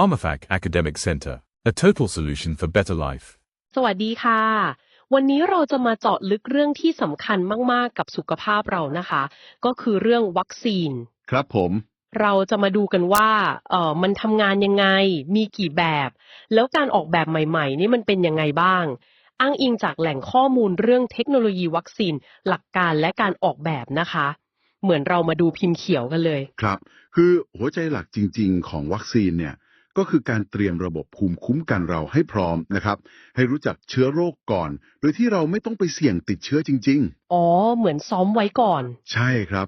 PharmaFac Academic Center, a total solution for better life. สวัสดีค่ะ วันนี้เราจะมาเจาะลึกเรื่องที่สำคัญมาก ๆ กับสุขภาพเรานะคะ ก็คือเรื่องวัคซีน ครับผม เราจะมาดูกันว่าเอ่อมันทำงานยังไง มีกี่แบบ แล้วการออกแบบใหม่ ๆ นี่มันเป็นยังไงบ้าง อ้างอิงจากแหล่งข้อมูลเรื่องเทคโนโลยีวัคซีน หลักการและการออกแบบนะคะ เหมือนเรามาดูพิมพ์เขียวกันเลย ครับ คือหัวใจหลักจริง ๆ ของวัคซีนเนี่ย ก็คือการเตรียมระบบภูมิคุ้มกันเราให้พร้อมนะครับ ให้รู้จักเชื้อโรคก่อน โดยที่เราไม่ต้องไปเสี่ยงติดเชื้อจริงอ๋อ เหมือนซ้อมไว้ก่อนๆใช่ครับ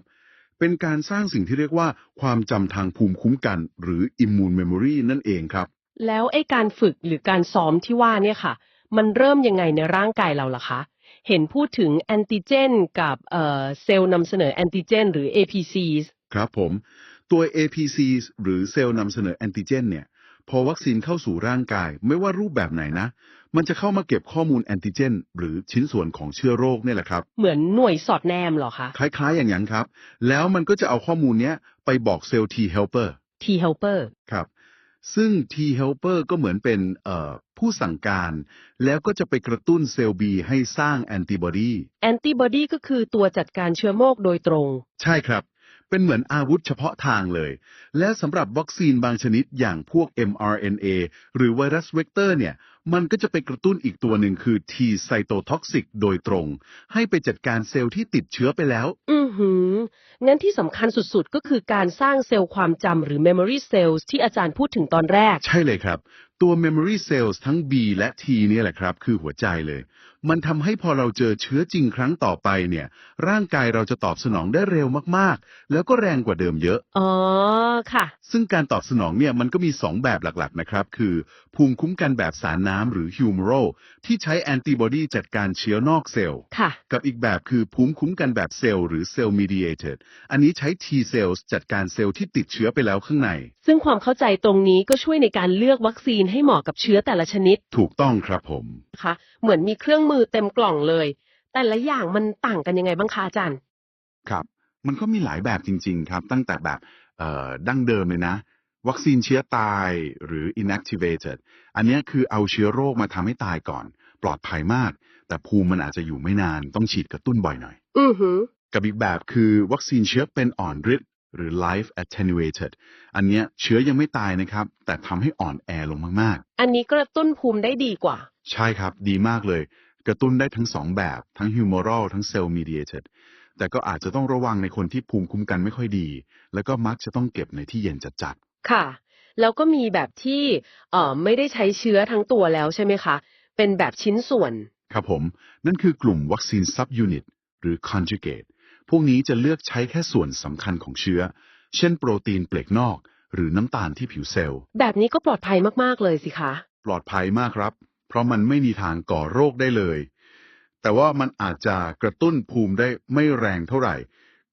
เป็นการสร้างสิ่งที่เรียกว่า ความจำทางภูมิคุ้มกัน หรือ immune memory นั่นเองครับ แล้วไอ้การฝึกหรือการซ้อมที่ว่าเนี่ยค่ะ มันเริ่มยังไงในร่างกายเราล่ะคะเห็นพูดถึงแอนติเจนกับเอ่อเซลล์นำเสนอแอนติเจนหรือ APCs ครับผม ตัว APC หรือเซลล์นำเสนอแอนติเจนเนี่ย พอวัคซีนเข้าสู่ร่างกายไม่ว่ารูปแบบไหนนะ มันจะเข้ามาเก็บข้อมูลแอนติเจน หรือชิ้นส่วนของเชื้อโรคเนี่ยแหละครับ เหมือนหน่วยสอดแนมเหรอคะ คล้ายๆอย่างนั้นครับ แล้วมันก็จะเอาข้อมูลเนี้ยไปบอกเซลล์ T helper T helper ครับ ซึ่ง T helper ก็เหมือนเป็นเอ่อผู้สั่งการ แล้วก็จะไปกระตุ้นเซลล์ B ให้สร้างแอนติบอดี antibody ก็คือตัวจัดการเชื้อโรคโดยตรง ใช่ครับ เป็นเหมือนอาวุธเฉพาะทางเลย และสำหรับวัคซีนบางชนิดอย่างพวก mRNA หรือไวรัสเวกเตอร์เนี่ย มันก็จะไปกระตุ้นอีกตัวหนึ่งคือ T cytotoxic โดยตรง ให้ไปจัดการเซลล์ที่ติดเชื้อไปแล้ว อือหือ งั้นที่สำคัญสุดๆ ก็คือการสร้างเซลล์ความจำหรือ memory cells ที่อาจารย์พูดถึงตอนแรก ใช่เลยครับ ตัว memory cells ทั้ง B และ T เนี่ยแหละครับ คือหัวใจเลย มันทำให้พอเราเจอเชื้อจริงครั้งต่อไปเนี่ย ร่างกายเราจะตอบสนองได้เร็วมากๆ แล้วก็แรงกว่าเดิมเยอะ อ๋อ ค่ะ ซึ่งการตอบสนองเนี่ยมันก็มี 2 แบบหลักๆนะครับ คือ ภูมิคุ้มกันแบบสารน้ำหรือ humoral ที่ใช้แอนติบอดีจัดการเชื้อนอกเซลล์ ค่ะ กับอีกแบบคือภูมิคุ้มกันแบบเซลล์หรือ cell mediated อันนี้ใช้ T cells จัดการเซลล์ที่ติดเชื้อไปแล้วข้างใน ซึ่งความเข้าใจตรงนี้ก็ช่วยในการเลือกวัคซีนให้เหมาะกับเชื้อแต่ละชนิดถูกต้องครับผม นะคะ เหมือนมีเครื่องมือเต็มกล่องเลย แต่ละอย่างมันต่างกันยังไงบ้างคะอาจารย์ ครับ มันก็มีหลายแบบจริง ๆ ครับ ตั้งแต่แบบเอ่อดั้งเดิมเลยนะ วัคซีนเชื้อตายหรือ inactivated อันเนี้ยคือเอาเชื้อโรคมาทำให้ตายก่อน ปลอดภัยมาก แต่ภูมิมันอาจจะอยู่ไม่นานต้องฉีดกระตุ้นบ่อยหน่อย อือหือกับอีกแบบคือวัคซีนเชื้อเป็นอ่อนฤทธิ์หรือ life attenuated อันเนี้ยเชื้อยังไม่ตายนะครับ แต่ทำให้อ่อนแอลงมากอันนี้กระตุ้นภูมิได้ดีกว่าๆใช่ครับ ดีมากเลย กระตุ้นได้ทั้งสองแบบทั้ง humoral ทั้ง cell mediated แต่ก็อาจจะต้องระวังในคนที่ภูมิคุ้มกันไม่ค่อยดี แล้วก็มักจะต้องเก็บในที่เย็นจัดค่ะ แล้วก็มีแบบที่เอ่อไม่ได้ใช้เชื้อทั้งตัวแล้วใช่ไหมคะ เป็นแบบชิ้นส่วนๆครับผม นั่นคือกลุ่มวัคซีน subunit หรือ conjugate พวกนี้จะเลือกใช้แค่ส่วนสำคัญของเชื้อ เช่นโปรตีนเปลือกนอก หรือน้ำตาลที่ผิวเซลล์ แบบนี้ก็ปลอดภัยมาก ๆ เลยสิคะ ปลอดภัยมากครับ เพราะมันไม่มีทางก่อโรคได้เลย แต่ว่ามันอาจจะกระตุ้นภูมิได้ไม่แรงเท่าไหร่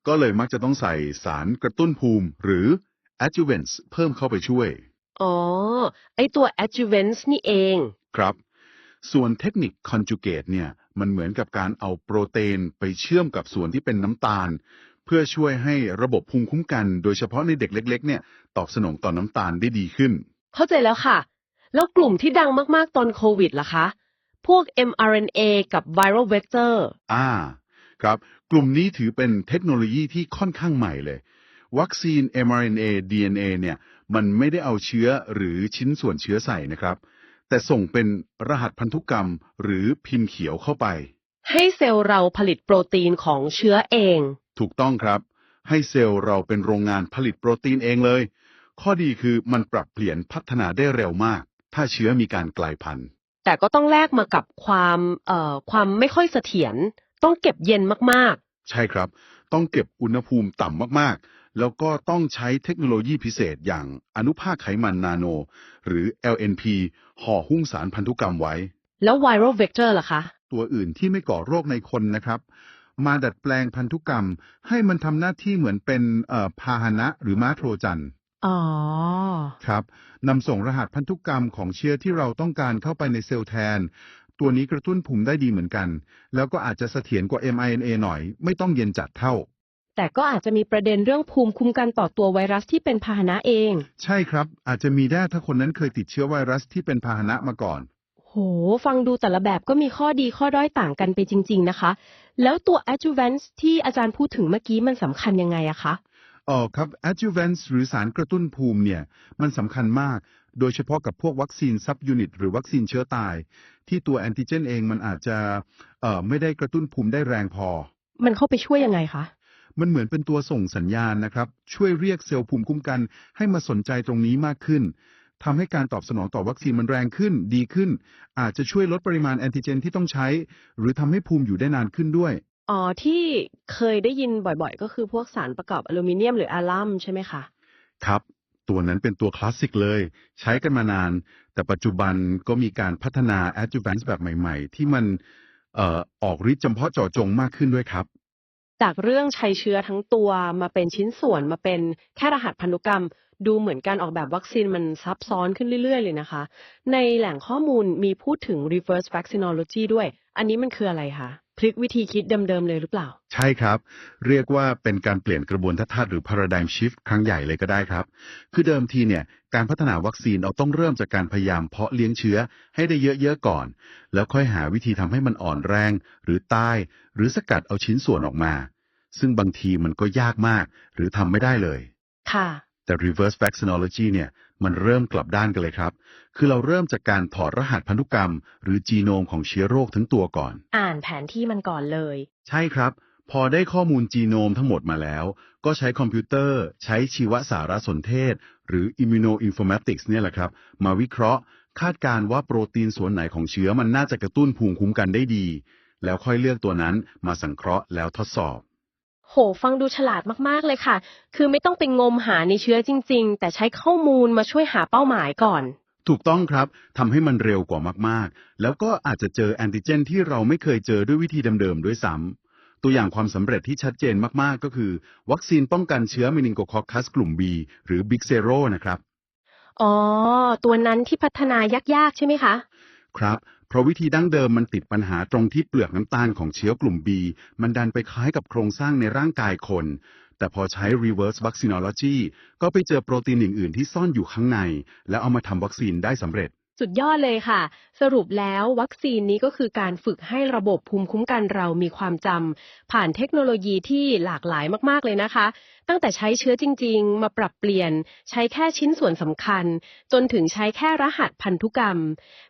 ก็เลยมักจะต้องใส่สารกระตุ้นภูมิหรือ adjuvants เพิ่มเข้าไปช่วย อ๋อ ไอตัว adjuvants นี่เอง ครับ ส่วนเทคนิค conjugate เนี่ยมันเหมือนกับการเอาโปรตีนไปเชื่อมกับส่วนที่เป็นน้ำตาล เพื่อช่วยให้ระบบภูมิคุ้มกัน โดยเฉพาะในเด็กเล็ก ๆ เนี่ยตอบสนองต่อน้ำตาลได้ดีขึ้น เข้าใจแล้วค่ะ แล้วกลุ่มที่ดังมากๆตอนโควิดล่ะคะ พวก mRNA กับ viral vector อ่า ครับ กลุ่มนี้ถือเป็นเทคโนโลยีที่ค่อนข้างใหม่เลย วัคซีน mRNA DNA เนี่ย มันไม่ได้เอาเชื้อหรือชิ้นส่วนเชื้อใส่นะครับ แต่ส่งเป็นรหัสพันธุกรรมหรือพิมพ์เขียวเข้าไป ให้เซลล์เราผลิตโปรตีนของเชื้อเอง ถูกต้องครับ ให้เซลล์เราเป็นโรงงานผลิตโปรตีนเองเลย ข้อดีคือมันปรับเปลี่ยนพัฒนาได้เร็วมาก ถ้าเชื้อมีการกลายพันธุ์ แต่ก็ต้องแลกมากับความเอ่อความไม่ค่อยเสถียรต้องเก็บเย็นมากใช่ครับ ต้องเก็บอุณหภูมิต่ำมากๆ แล้วก็ต้องใช้เทคโนโลยีพิเศษอย่างอนุภาคไขมันนาโน หรือ LNP ห่อหุ้มสารพันธุกรรมไว้ ๆ แล้ว viral vector ล่ะคะ ตัวอื่นที่ไม่ก่อโรคในคนนะครับ มาดัดแปลงพันธุกรรม ให้มันทำหน้าที่เหมือนเป็นเอ่อพาหนะหรือม้าโทรจันทร์ อ๋อ ครับนำส่งรหัสพันธุกรรมของเชื้อที่เราต้องการเข้าไปในเซลล์แทน ตัวนี้กระตุ้นภูมิได้ดีเหมือนกัน แล้วก็อาจจะเสถียรกว่า mRNA หน่อย ไม่ต้องเย็นจัดเท่า แต่ก็อาจจะมีประเด็นเรื่องภูมิคุ้มกันต่อตัวไวรัสที่เป็นพาหนะเอง ใช่ครับ อาจจะมีได้ถ้าคนนั้นเคยติดเชื้อไวรัสที่เป็นพาหนะมาก่อน โห ฟังดูแต่ละแบบก็มีข้อดีข้อด้อยต่างกันไปจริง ๆ นะคะ แล้วตัว adjuvant ที่อาจารย์พูดถึงเมื่อกี้มันสำคัญยังไงอะคะ อ๋อครับ adjuvants หรือสารกระตุ้นภูมิเนี่ย มันสำคัญมาก โดยเฉพาะกับพวกวัคซีนซับยูนิตหรือวัคซีนเชื้อตาย ที่ตัวแอนติเจนเองมันอาจจะเอ่อไม่ได้กระตุ้นภูมิได้แรงพอ มันเข้าไปช่วยยังไงคะ มันเหมือนเป็นตัวส่งสัญญาณนะครับ ช่วยเรียกเซลล์ภูมิคุ้มกัน ให้มาสนใจตรงนี้มากขึ้นทำให้การตอบสนองต่อวัคซีนมันแรงขึ้น ดีขึ้น อาจจะช่วยลดปริมาณแอนติเจนที่ต้องใช้ หรือทำให้ภูมิอยู่ได้นานขึ้นด้วย อ๋อที่เคยได้ยินบ่อยๆ ก็คือพวกสารประกอบอลูมิเนียมหรืออะลัมใช่ไหมคะ ครับ ตัวนั้นเป็นตัวคลาสสิกเลย ใช้กันมานาน แต่ปัจจุบันก็มีการพัฒนา adjuvants แบบใหม่ ๆ ที่มันเอ่อออกฤทธิ์เฉพาะเจาะจงมากขึ้นด้วยครับ จากเรื่องใช้เชื้อทั้งตัวมาเป็นชิ้นส่วนมาเป็นแค่รหัสพันธุกรรม ดูเหมือนการออกแบบวัคซีนมันซับซ้อนขึ้นเรื่อยๆ เลยนะคะ ในแหล่งข้อมูลมีพูดถึง reverse vaccinology ด้วย อันนี้มันคืออะไรคะ พลิกวิธีคิดเดิมๆเลยหรือเปล่า ใช่ครับ เรียกว่าเป็นการเปลี่ยนกระบวนทัศน์หรือ paradigm shift ครั้งใหญ่เลยก็ได้ครับ คือเดิมทีเนี่ยการพัฒนาวัคซีนเราต้องเริ่มจากการพยายามเพาะเลี้ยงเชื้อให้ได้เยอะๆก่อน แล้วค่อยหาวิธีทำให้มันอ่อนแรง หรือตาย หรือสกัดเอาชิ้นส่วนออกมา ซึ่งบางทีมันก็ยากมาก หรือทำไม่ได้เลย ค่ะ แต่ reverse vaccinology เนี่ย มันเริ่มกลับด้านกันเลยครับ คือเราเริ่มจากการถอดรหัสพันธุกรรม หรือจีโนมของเชื้อโรคทั้งตัวก่อน อ่านแผนที่มันก่อนเลย ใช่ครับ พอได้ข้อมูลจีโนมทั้งหมดมาแล้ว ก็ใช้คอมพิวเตอร์ ใช้ชีวสารสนเทศ หรือ immunoinformatics เนี่ยแหละครับ มาวิเคราะห์ คาดการณ์ว่าโปรตีนส่วนไหนของเชื้อมันน่าจะกระตุ้นภูมิคุ้มกันได้ดี แล้วค่อยเลือกตัวนั้นมาสังเคราะห์แล้วทดสอบ โห ฟังดูฉลาดมากๆเลยค่ะ คือไม่ต้องไปงมหาในเชื้อจริง ๆ แต่ใช้ข้อมูลมาช่วยหาเป้าหมายก่อน ถูกต้องครับทำให้มันเร็วกว่ามากๆ แล้วก็อาจจะเจอแอนติเจนที่เราไม่เคยเจอด้วยวิธีเดิมๆด้วยซ้ำตัวอย่างความสำเร็จที่ชัดเจนมากๆ ก็คือ วัคซีนป้องกันเชื้อมินิงโกคอคัสกลุ่ม B หรือ Big Zero นะครับ อ๋อ ตัวนั้นที่พัฒนายากๆ ใช่ไหมคะ ครับ เพราะวิธีดั้งเดิมมันติดปัญหาตรงที่เปลือกน้ำตาลของเชื้อกลุ่ม B มันดันไปคล้ายกับโครงสร้างในร่างกายคน แต่พอใช้ reverse vaccinology ก็ไปเจอโปรตีนอื่นๆที่ซ่อนอยู่ข้างใน แล้วเอามาทำวัคซีนได้สำเร็จ สุดยอดเลยค่ะ สรุปแล้ววัคซีนนี้ก็คือการฝึกให้ระบบภูมิคุ้มกันเรามีความจำผ่านเทคโนโลยีที่หลากหลายมากๆเลยนะคะ ตั้งแต่ใช้เชื้อจริง ๆ มาปรับเปลี่ยน ใช้แค่ชิ้นส่วนสำคัญ จนถึงใช้แค่รหัสพันธุกรรม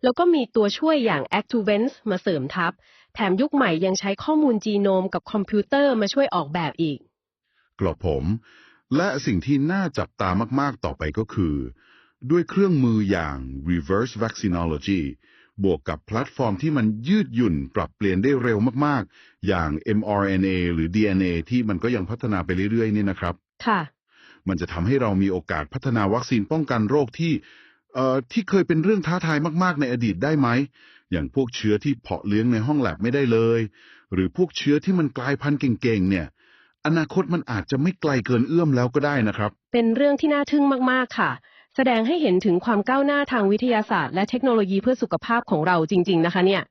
แล้วก็มีตัวช่วยอย่าง Adjuvants มาเสริมทับ แถมยุคใหม่ยังใช้ข้อมูลจีโนมกับคอมพิวเตอร์มาช่วยออกแบบอีกกรอบผม และสิ่งที่น่าจับตามากๆต่อไปก็คือ ด้วยเครื่องมืออย่าง reverse vaccinology บวกกับแพลตฟอร์มที่มันยืดหยุ่นปรับเปลี่ยนได้เร็วมากๆ อย่าง mRNA หรือ DNA ที่มันก็ยังพัฒนาไปเรื่อยๆ นี่นะครับ ค่ะ มันจะทำให้เรามีโอกาสพัฒนาวัคซีนป้องกันโรคที่เอ่อที่เคยเป็นเรื่องท้าทายมาก ๆ ในอดีตได้ไหม อย่างพวกเชื้อที่เพาะเลี้ยงในห้องแลบไม่ได้เลย หรือพวกเชื้อที่มันกลายพันธุ์เก่ง ๆ เนี่ย อนาคตมันอาจจะไม่ไกลเกินเอื้อมแล้วก็ได้นะครับ เป็นเรื่องที่น่าทึ่งมาก ๆ ค่ะ แสดงให้เห็นถึงความก้าวหน้าทางวิทยาศาสตร์และเทคโนโลยีเพื่อสุขภาพของเราจริง ๆ นะคะเนี่ย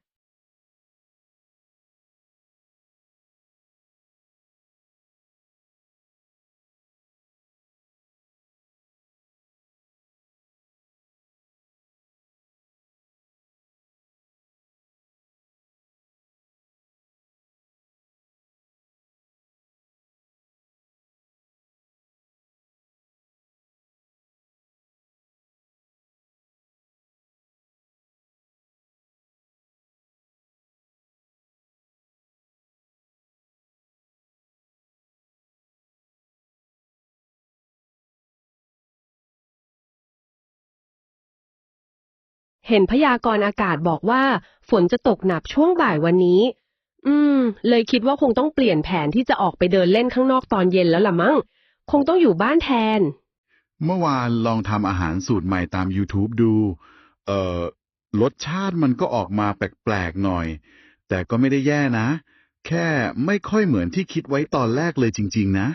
เห็นพยากรณ์อากาศบอกว่า ฝนจะตกหนักช่วงบ่ายวันนี้ อืม เลยคิดว่าคงต้องเปลี่ยนแผนที่จะออกไปเดินเล่นข้างนอกตอนเย็นแล้วล่ะมั้ง คงต้องอยู่บ้านแทน เมื่อวานลองทำอาหารสูตรใหม่ตาม YouTube ดู เอ่อ รสชาติมันก็ออกมาแปลกๆหน่อย แต่ก็ไม่ได้แย่นะ แค่ไม่ค่อยเหมือนที่คิดไว้ตอนแรกเลยจริง ๆ นะ